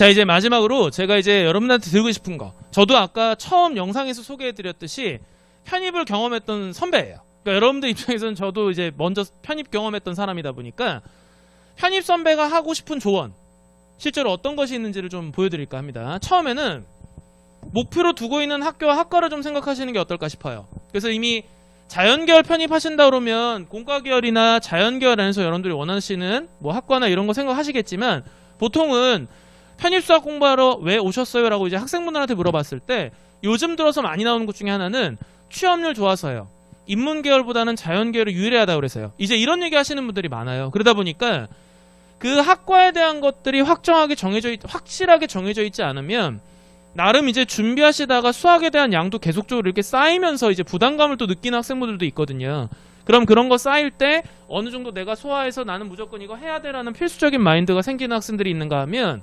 자 이제 마지막으로 제가 이제 여러분들한테 드리고 싶은 거. 저도 아까 처음 영상에서 소개해드렸듯이 편입을 경험했던 선배예요. 그러니까 여러분들 입장에서는 저도 이제 먼저 편입 경험했던 사람이다 보니까 편입 선배가 하고 싶은 조언 실제로 어떤 것이 있는지를 좀 보여드릴까 합니다. 처음에는 목표로 두고 있는 학교와 학과를 좀 생각하시는 게 어떨까 싶어요. 그래서 이미 자연계열 편입하신다 그러면 공과계열이나 자연계열 안에서 여러분들이 원하시는 뭐 학과나 이런 거 생각하시겠지만 보통은 편입수학 공부하러 왜 오셨어요? 라고 이제 학생분들한테 물어봤을 때 요즘 들어서 많이 나오는 것 중에 하나는 취업률 좋아서요. 인문계열보다는 자연계열이 유리하다고 그래서요. 이제 이런 얘기 하시는 분들이 많아요. 그러다 보니까 그 학과에 대한 것들이 확정하게 정해져 있, 확실하게 정해져 있지 않으면 나름 이제 준비하시다가 수학에 대한 양도 계속적으로 이렇게 쌓이면서 이제 부담감을 또 느끼는 학생분들도 있거든요. 그럼 그런 거 쌓일 때 어느 정도 내가 소화해서 나는 무조건 이거 해야 돼라는 필수적인 마인드가 생기는 학생들이 있는가 하면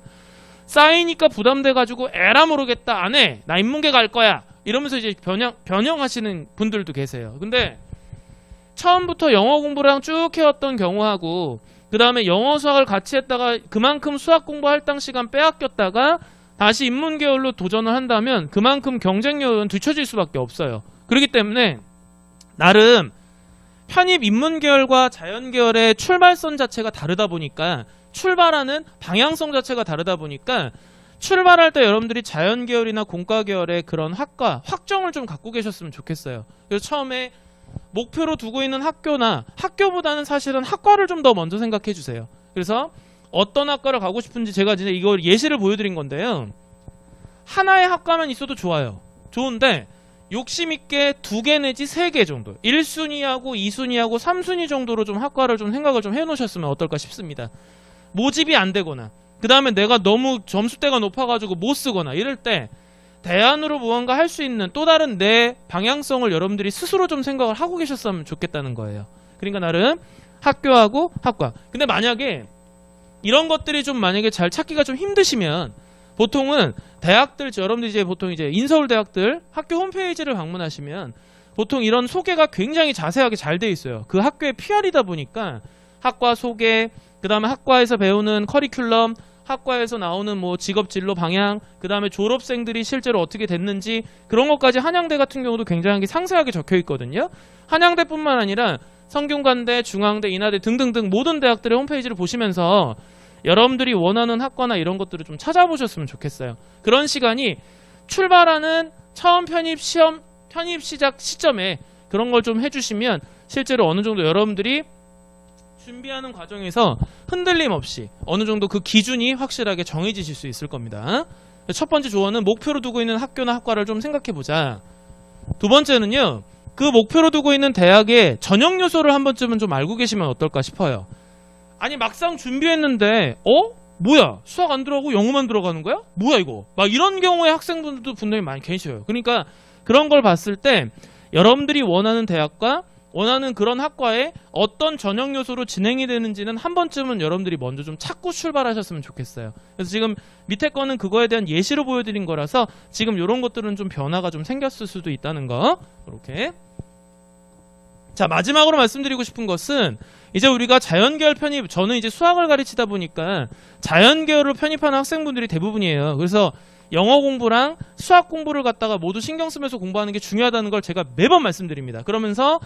쌓이니까 부담돼가지고 에라 모르겠다 안 해. 나 인문계 갈 거야. 이러면서 이제 변형, 변형하시는 분들도 계세요. 근데 처음부터 영어 공부랑 쭉 해왔던 경우하고 그 다음에 영어 수학을 같이 했다가 그만큼 수학 공부 할당 시간 빼앗겼다가 다시 인문 계열로 도전을 한다면 그만큼 경쟁력은 뒤처질 수밖에 없어요. 그렇기 때문에 나름 편입 인문 계열과 자연 계열의 출발선 자체가 다르다 보니까 출발하는 방향성 자체가 다르다 보니까 출발할 때 여러분들이 자연계열이나 공과계열의 그런 학과 확정을 좀 갖고 계셨으면 좋겠어요. 그래서 처음에 목표로 두고 있는 학교나 학교보다는 사실은 학과를 좀 더 먼저 생각해 주세요. 그래서 어떤 학과를 가고 싶은지 제가 이제 이걸 예시를 보여드린 건데요. 하나의 학과만 있어도 좋아요. 좋은데 욕심 있게 두 개 내지 세 개 정도 1순위하고 2순위하고 3순위 정도로 좀 학과를 좀 생각을 좀 해놓으셨으면 어떨까 싶습니다. 모집이 안 되거나 그 다음에 내가 너무 점수대가 높아가지고 못 쓰거나 이럴 때 대안으로 무언가 할 수 있는 또 다른 내 방향성을 여러분들이 스스로 좀 생각을 하고 계셨으면 좋겠다는 거예요. 그러니까 나름 학교하고 학과. 근데 만약에 이런 것들이 좀 만약에 잘 찾기가 좀 힘드시면 보통은 대학들 여러분들 이제 보통 이제 인서울 대학들 학교 홈페이지를 방문하시면 보통 이런 소개가 굉장히 자세하게 잘 돼 있어요. 그 학교의 PR이다 보니까 학과 소개, 그 다음에 학과에서 배우는 커리큘럼, 학과에서 나오는 뭐 직업 진로 방향, 그 다음에 졸업생들이 실제로 어떻게 됐는지 그런 것까지 한양대 같은 경우도 굉장히 상세하게 적혀 있거든요. 한양대뿐만 아니라 성균관대, 중앙대, 인하대 등등등 모든 대학들의 홈페이지를 보시면서 여러분들이 원하는 학과나 이런 것들을 좀 찾아보셨으면 좋겠어요. 그런 시간이 출발하는 처음 편입 시험, 편입 시작 시점에 그런 걸 좀 해주시면 실제로 어느 정도 여러분들이 준비하는 과정에서 흔들림 없이 어느 정도 그 기준이 확실하게 정해지실 수 있을 겁니다. 첫 번째 조언은 목표로 두고 있는 학교나 학과를 좀 생각해 보자. 두 번째는요, 그 목표로 두고 있는 대학의 전형 요소를 한 번쯤은 좀 알고 계시면 어떨까 싶어요. 아니, 막상 준비했는데, 어? 뭐야? 수학 안 들어가고 영어만 들어가는 거야? 뭐야, 이거? 막 이런 경우에 학생분들도 분명히 많이 계셔요. 그러니까 그런 걸 봤을 때 여러분들이 원하는 대학과 원하는 그런 학과에 어떤 전형 요소로 진행이 되는지는 한 번쯤은 여러분들이 먼저 좀 찾고 출발하셨으면 좋겠어요. 그래서 지금 밑에 거는 그거에 대한 예시로 보여드린 거라서 지금 이런 것들은 좀 변화가 좀 생겼을 수도 있다는 거. 이렇게. 자, 마지막으로 말씀드리고 싶은 것은 이제 우리가 자연계열 편입, 저는 이제 수학을 가르치다 보니까 자연계열로 편입하는 학생분들이 대부분이에요. 그래서 영어 공부랑 수학 공부를 갖다가 모두 신경 쓰면서 공부하는 게 중요하다는 걸 제가 매번 말씀드립니다. 그러면서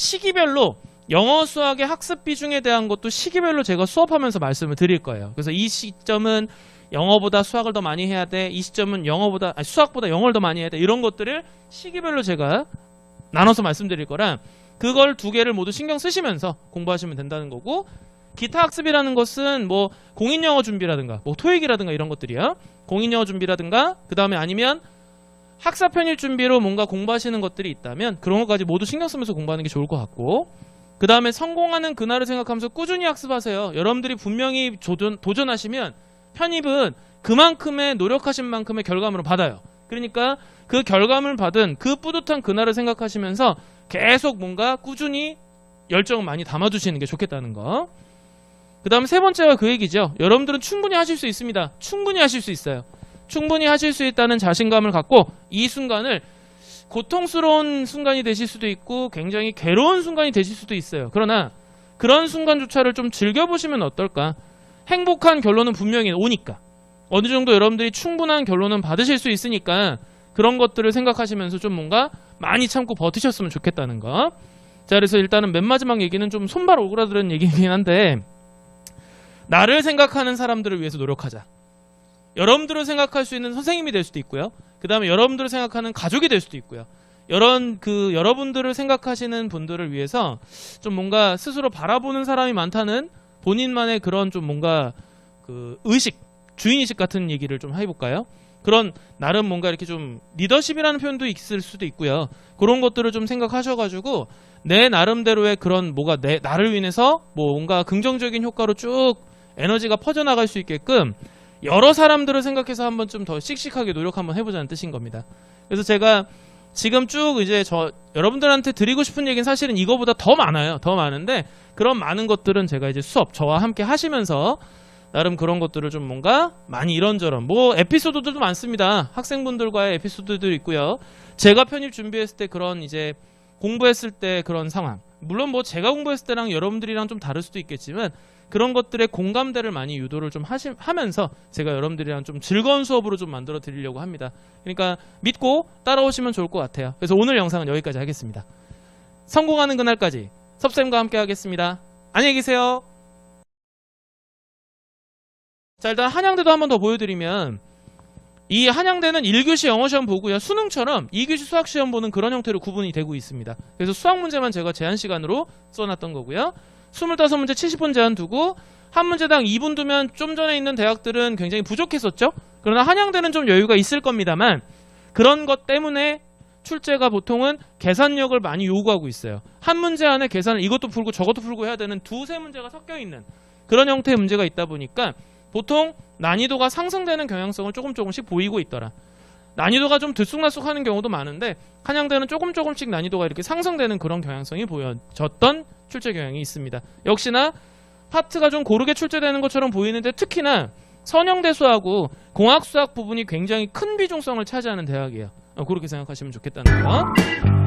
시기별로 영어 수학의 학습 비중에 대한 것도 시기별로 제가 수업하면서 말씀을 드릴 거예요. 그래서 이 시점은 영어보다 수학을 더 많이 해야 돼. 이 시점은 영어보다 아니, 수학보다 영어를 더 많이 해야 돼. 이런 것들을 시기별로 제가 나눠서 말씀드릴 거라 그걸 두 개를 모두 신경 쓰시면서 공부하시면 된다는 거고 기타 학습이라는 것은 뭐 공인 영어 준비라든가 뭐 토익이라든가 이런 것들이야. 공인 영어 준비라든가 그다음에 아니면 학사 편입 준비로 뭔가 공부하시는 것들이 있다면 그런 것까지 모두 신경 쓰면서 공부하는 게 좋을 것 같고 그 다음에 성공하는 그날을 생각하면서 꾸준히 학습하세요. 여러분들이 분명히 도전, 도전하시면 편입은 그만큼의 노력하신 만큼의 결과물을 받아요. 그러니까 그 결과물 받은 그 뿌듯한 그날을 생각하시면서 계속 뭔가 꾸준히 열정을 많이 담아주시는 게 좋겠다는 거. 그 다음 세 번째가 그 얘기죠. 여러분들은 충분히 하실 수 있습니다. 충분히 하실 수 있어요. 충분히 하실 수 있다는 자신감을 갖고 이 순간을 고통스러운 순간이 되실 수도 있고 굉장히 괴로운 순간이 되실 수도 있어요. 그러나 그런 순간조차를 좀 즐겨보시면 어떨까? 행복한 결론은 분명히 오니까. 어느 정도 여러분들이 충분한 결론은 받으실 수 있으니까 그런 것들을 생각하시면서 좀 뭔가 많이 참고 버티셨으면 좋겠다는 거. 자, 그래서 일단은 맨 마지막 얘기는 좀 손발 오그라드는 얘기이긴 한데 나를 생각하는 사람들을 위해서 노력하자. 여러분들을 생각할 수 있는 선생님이 될 수도 있고요. 그 다음에 여러분들을 생각하는 가족이 될 수도 있고요. 이런 그 여러분들을 생각하시는 분들을 위해서 좀 뭔가 스스로 바라보는 사람이 많다는 본인만의 그런 좀 뭔가 그 의식, 주인의식 같은 얘기를 좀 해볼까요? 그런 나름 뭔가 이렇게 좀 리더십이라는 표현도 있을 수도 있고요. 그런 것들을 좀 생각하셔가지고 내 나름대로의 그런 뭐가 내 나를 위해서 뭐 뭔가 긍정적인 효과로 쭉 에너지가 퍼져나갈 수 있게끔 여러 사람들을 생각해서 한번 좀 더 씩씩하게 노력 한번 해보자는 뜻인 겁니다. 그래서 제가 지금 쭉 이제 저 여러분들한테 드리고 싶은 얘기는 사실은 이거보다 더 많아요. 더 많은데 그런 많은 것들은 제가 이제 수업 저와 함께 하시면서 나름 그런 것들을 좀 뭔가 많이 이런저런 뭐 에피소드들도 많습니다. 학생분들과의 에피소드도 있고요. 제가 편입 준비했을 때 그런 이제 공부했을 때 그런 상황. 물론 뭐 제가 공부했을 때랑 여러분들이랑 좀 다를 수도 있겠지만 그런 것들의 공감대를 많이 유도를 좀 하시, 하면서 제가 여러분들이랑 좀 즐거운 수업으로 좀 만들어 드리려고 합니다. 그러니까 믿고 따라오시면 좋을 것 같아요. 그래서 오늘 영상은 여기까지 하겠습니다. 성공하는 그날까지 섭쌤과 함께 하겠습니다. 안녕히 계세요. 자, 일단 한양대도 한 번 더 보여드리면 이 한양대는 1교시 영어 시험 보고요. 수능처럼 2교시 수학 시험 보는 그런 형태로 구분이 되고 있습니다. 그래서 수학 문제만 제가 제한 시간으로 써놨던 거고요. 25문제 70분 제한 두고 한 문제당 2분 두면 좀 전에 있는 대학들은 굉장히 부족했었죠. 그러나 한양대는 좀 여유가 있을 겁니다만 그런 것 때문에 출제가 보통은 계산력을 많이 요구하고 있어요. 한 문제 안에 계산을 이것도 풀고 저것도 풀고 해야 되는 두세 문제가 섞여 있는 그런 형태의 문제가 있다 보니까 보통 난이도가 상승되는 경향성을 조금 조금씩 보이고 있더라. 난이도가 좀 들쑥날쑥하는 경우도 많은데 한양대는 조금 조금씩 난이도가 이렇게 상승되는 그런 경향성이 보여졌던 출제 경향이 있습니다. 역시나 파트가 좀 고르게 출제되는 것처럼 보이는데 특히나 선형대수하고 공학수학 부분이 굉장히 큰 비중성을 차지하는 대학이에요. 어, 그렇게 생각하시면 좋겠다는 거.